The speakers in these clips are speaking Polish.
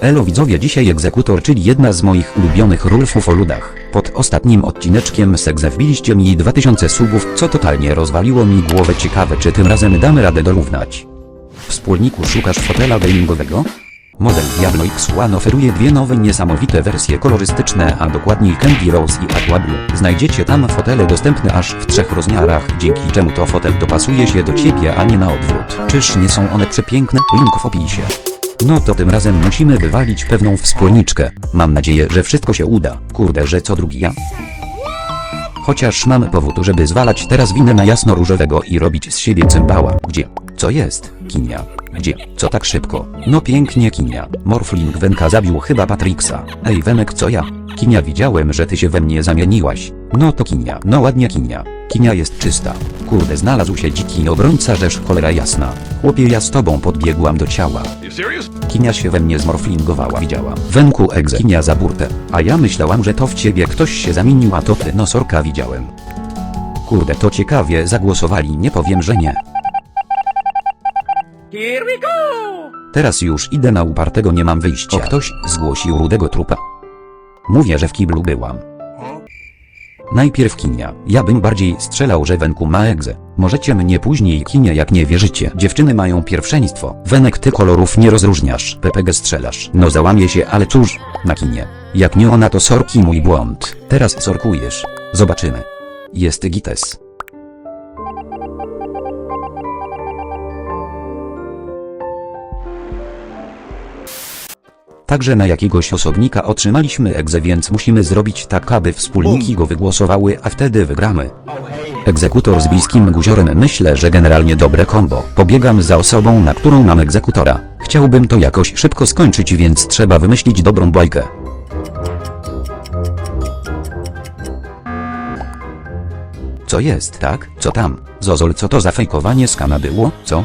Elo widzowie dzisiaj egzekutor czyli jedna z moich ulubionych ról w ufoludach. Pod ostatnim odcineczkiem Segze wbiliście mi 2000 subów co totalnie rozwaliło mi głowę ciekawe czy tym razem damy radę dorównać. Wspólniku szukasz fotela gamingowego? Model Diablo X1 oferuje dwie nowe niesamowite wersje kolorystyczne, a dokładniej Candy Rose i Aqua Blue. Znajdziecie tam fotele dostępne aż w trzech rozmiarach, dzięki czemu to fotel dopasuje się do ciebie, a nie na odwrót. Czyż nie są one przepiękne? Link w opisie. No to tym razem musimy wywalić pewną wspólniczkę. Mam nadzieję, że wszystko się uda. Kurde, że co drugi ja? Chociaż mam powód, żeby zwalać teraz winę na jasno-różowego i robić z siebie cymbała. Gdzie? Co jest? Kinia. Gdzie? Co tak szybko? No pięknie Kinia. Morfling Wenka zabił chyba Patrixa. Ej Wenek co ja? Kinia widziałem, że ty się we mnie zamieniłaś. No to Kinia. No ładnie Kinia. Kinia jest czysta. Kurde znalazł się dziki obrońca rzesz cholera jasna. Chłopie ja z tobą podbiegłam do ciała. Kinia się we mnie zmorflingowała widziała. Wenku egze Kinia za burtę. A ja myślałam, że to w ciebie ktoś się zamienił, a to ty no sorka widziałem. Kurde to ciekawie zagłosowali, nie powiem, że nie. Here we go! Teraz już idę na upartego nie mam wyjścia. O, ktoś zgłosił rudego trupa. Mówię, że w kiblu byłam. Najpierw kinia. Ja bym bardziej strzelał, że Wenku ma egzę. Możecie mnie później kinia jak nie wierzycie. Dziewczyny mają pierwszeństwo. Wenek ty kolorów nie rozróżniasz. PPG strzelasz. No załamie się, ale cóż. Na kinie. Jak nie ona to sorki mój błąd. Teraz sorkujesz. Zobaczymy. Jest gites. Także na jakiegoś osobnika otrzymaliśmy egzę, więc musimy zrobić tak, aby wspólniki go wygłosowały, a wtedy wygramy. Egzekutor z bliskim guziorem myślę, że generalnie dobre kombo. Pobiegam za osobą, na którą mam egzekutora. Chciałbym to jakoś szybko skończyć, więc trzeba wymyślić dobrą bajkę. Co jest, tak? Co tam? Zozol, co to za fejkowanie skana było? Co?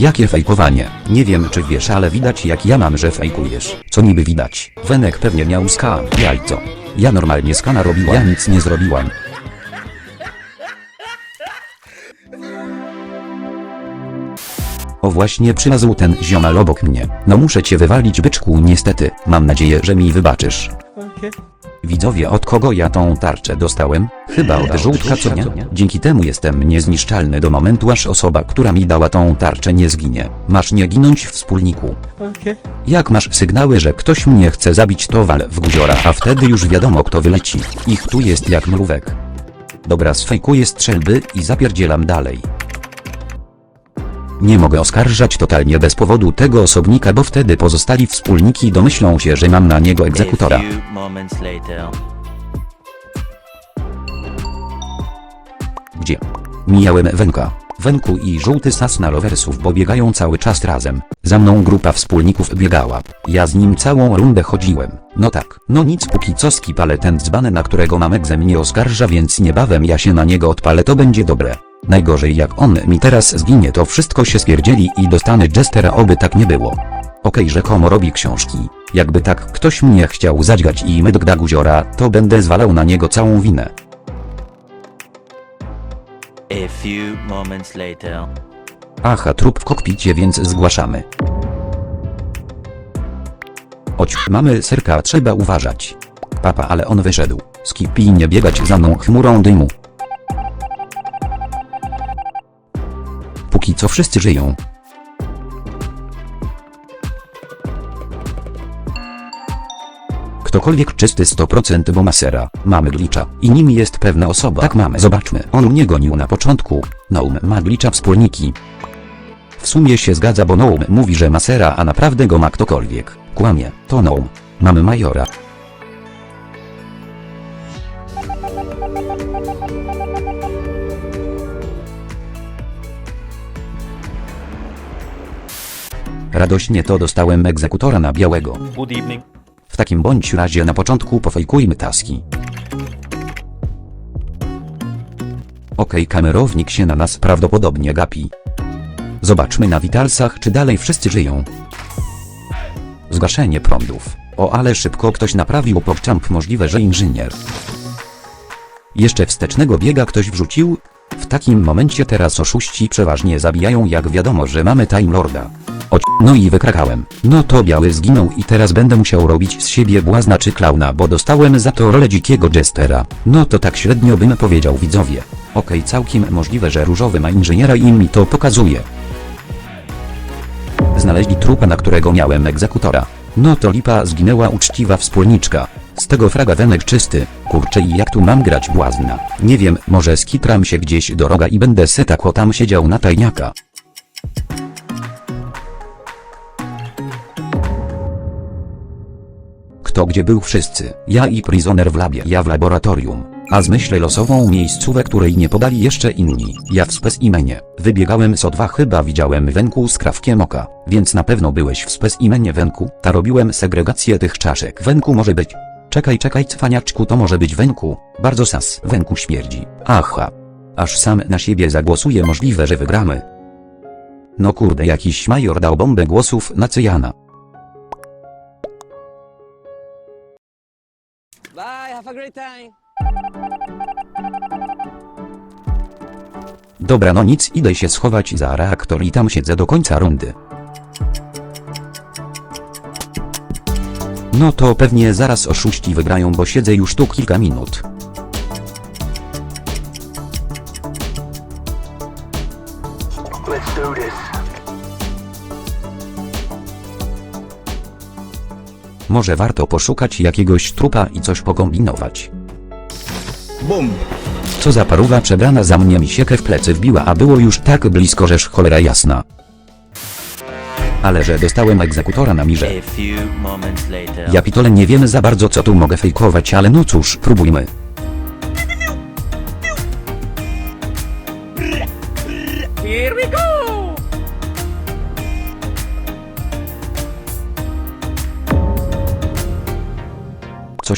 Jakie fejkowanie? Nie wiem czy wiesz, ale widać jak ja mam, że fejkujesz. Co niby widać? Wenek pewnie miał skan. Jajco. Ja normalnie skana robiłam. Ja nic nie zrobiłam. O właśnie przylazł ten ziomal obok mnie. No muszę cię wywalić byczku niestety. Mam nadzieję, że mi wybaczysz. Widzowie od kogo ja tą tarczę dostałem? Chyba od żółtka co nie? Dzięki temu jestem niezniszczalny do momentu aż osoba, która mi dała tą tarczę nie zginie. Masz nie ginąć wspólniku. Jak masz sygnały, że ktoś mnie chce zabić to wal w guziora, a wtedy już wiadomo kto wyleci. Ich tu jest jak mrówek. Dobra sfejkuję strzelby i zapierdzielam dalej. Nie mogę oskarżać totalnie bez powodu tego osobnika, bo wtedy pozostali wspólniki domyślą się, że mam na niego egzekutora. Gdzie? Mijałem Wenka. Wenku i żółty sas na rowersów, bo biegają cały czas razem. Za mną grupa wspólników biegała. Ja z nim całą rundę chodziłem. No tak, no nic póki co skip, ale ten dzbany na którego mam egzę mnie oskarża, więc niebawem ja się na niego odpalę, to będzie dobre. Najgorzej jak on mi teraz zginie, to wszystko się spierdzieli i dostanę Jestera, oby tak nie było. Okej, rzekomo robi książki. Jakby tak ktoś mnie chciał zadźgać i mydgda guziora, to będę zwalał na niego całą winę. A few moments later. Aha, trup w kokpicie, więc zgłaszamy. Oć, mamy serka, trzeba uważać. Papa, ale on wyszedł. Skipi nie biegać za mną chmurą dymu. Co wszyscy żyją. Ktokolwiek czysty 100% bo masera, mamy glicza. I nim jest pewna osoba. Tak mamy, zobaczmy. On mnie gonił na początku. Noum ma glicza wspólniki. W sumie się zgadza, bo Noum mówi, że masera, a naprawdę go ma ktokolwiek. Kłamie, to Noum. Mamy majora. Radośnie to dostałem egzekutora na białego. Good evening. W takim bądź razie na początku pofejkujmy taski. Okej, kamerownik się na nas prawdopodobnie gapi. Zobaczmy na witalsach, czy dalej wszyscy żyją. Zgaszenie prądów. O, ale szybko ktoś naprawił pokczamp, możliwe, że inżynier. Jeszcze wstecznego biega ktoś wrzucił? W takim momencie teraz oszuści przeważnie zabijają, jak wiadomo, że mamy Time Lorda. No i wykrakałem. No to biały zginął i teraz będę musiał robić z siebie błazna czy klauna, bo dostałem za to rolę dzikiego jestera. No to tak średnio bym powiedział widzowie. Okej, całkiem możliwe, że różowy ma inżyniera i mi to pokazuje. Znaleźli trupa, na którego miałem egzekutora. No to lipa zginęła uczciwa wspólniczka. Z tego fraga wenek czysty. Kurczę i jak tu mam grać błazna? Nie wiem, może skitram się gdzieś do roga i będę se tak tam siedział na tajniaka. Kto gdzie był wszyscy? Ja i prisoner w labie, ja w laboratorium. A zmyślę losową miejscówę, której nie podali jeszcze inni. Ja w specimenie. Wybiegałem z O2 chyba widziałem Wenku z krawkiem oka. Więc na pewno byłeś w specimenie Wenku. Ta robiłem segregację tych czaszek. Wenku może być. Czekaj, czekaj, cwaniaczku, to może być Wenku. Bardzo sas. Wenku śmierdzi. Aha. Aż sam na siebie zagłosuję, możliwe, że wygramy. No kurde, jakiś major dał bombę głosów na Cyjana. Bye, have a great time. Dobra no nic idę się schować za reaktor i tam siedzę do końca rundy. No to pewnie zaraz oszuści wygrają bo siedzę już tu kilka minut. Let's do this. Może warto poszukać jakiegoś trupa i coś pokombinować. Boom. Co za paruwa przebrana za mnie mi siekę w plecy wbiła a było już tak blisko żeż cholera jasna. Ale że dostałem egzekutora na mirze. Ja pitole nie wiem za bardzo co tu mogę fejkować ale no cóż próbujmy.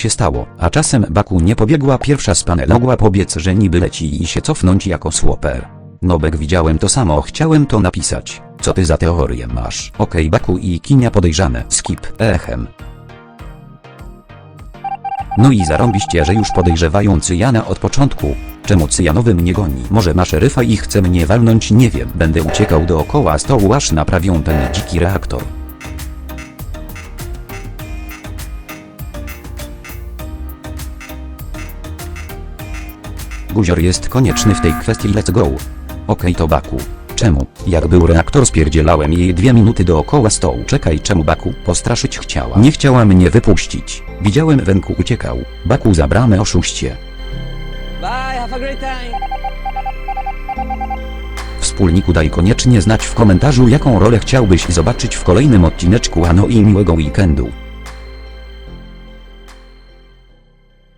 Się stało? A czasem Baku nie pobiegła pierwsza z panelu. Mogła pobiec, że niby leci i się cofnąć jako słoper. Nobek widziałem to samo, chciałem to napisać. Co ty za teorię masz? Okej, Baku i Kinia podejrzane. Skip. Echem. No i zarąbiście, że już podejrzewają Cyjana od początku. Czemu Cyjanowy mnie goni? Może ma szeryfa i chce mnie walnąć? Nie wiem. Będę uciekał dookoła stołu aż naprawią ten dziki reaktor. Guzior jest konieczny w tej kwestii let's go. Okej to Baku. Czemu? Jak był reaktor spierdzielałem jej dwie minuty dookoła stołu. Czekaj czemu Baku? Postraszyć chciała. Nie chciała mnie wypuścić. Widziałem Wenku uciekał. Baku za bramę oszuście. Bye, have a great time. Wspólniku daj koniecznie znać w komentarzu jaką rolę chciałbyś zobaczyć w kolejnym odcineczku Ano i miłego weekendu.